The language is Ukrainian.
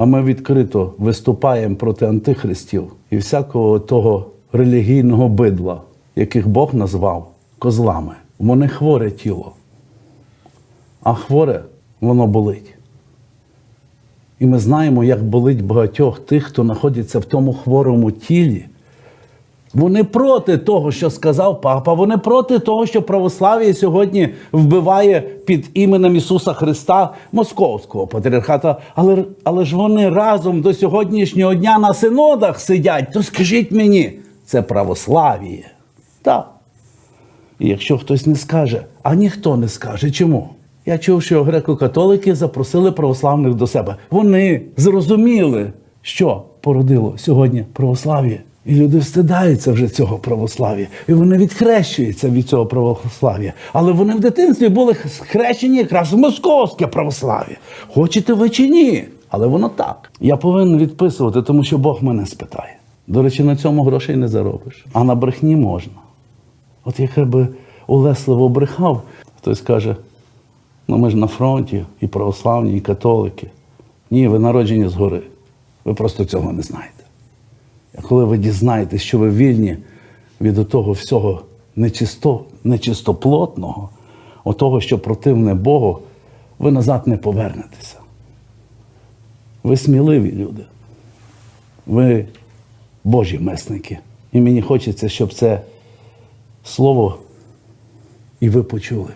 А ми відкрито виступаємо проти антихристів і всякого того релігійного бидла, яких Бог назвав козлами. Вони хворе тіло, а хворе воно болить. І ми знаємо, як болить багатьох тих, хто знаходиться в тому хворому тілі. Вони проти того, що сказав папа. Вони проти того, що православ'я сьогодні вбиває під іменем Ісуса Христа Московського патріархата. Але, але ж вони разом до сьогоднішнього дня на синодах сидять. То скажіть мені, це православ'я. Так. І якщо хтось не скаже, а ніхто не скаже, чому? Я чув, що греко-католики запросили православних до себе. Вони зрозуміли, що породило сьогодні православ'я. І люди встидаються вже цього православ'я. І вони відхрещуються від цього православ'я. Але вони в дитинстві були хрещені якраз в московське православ'я. Хочете ви чи ні? Але воно так. Я повинен відписувати, тому що Бог мене спитає. До речі, на цьому грошей не заробиш, а на брехні можна. От як би улесливо брехав, хтось каже, ну ми ж на фронті, і православні, і католики. Ні, ви народжені згори. Ви просто цього не знаєте. Коли ви дізнаєтесь, що ви вільні від того всього нечисто, нечистоплотного, отого, що противне Богу, ви назад не повернетеся. Ви сміливі люди. Ви Божі месники. І мені хочеться, щоб це слово і ви почули.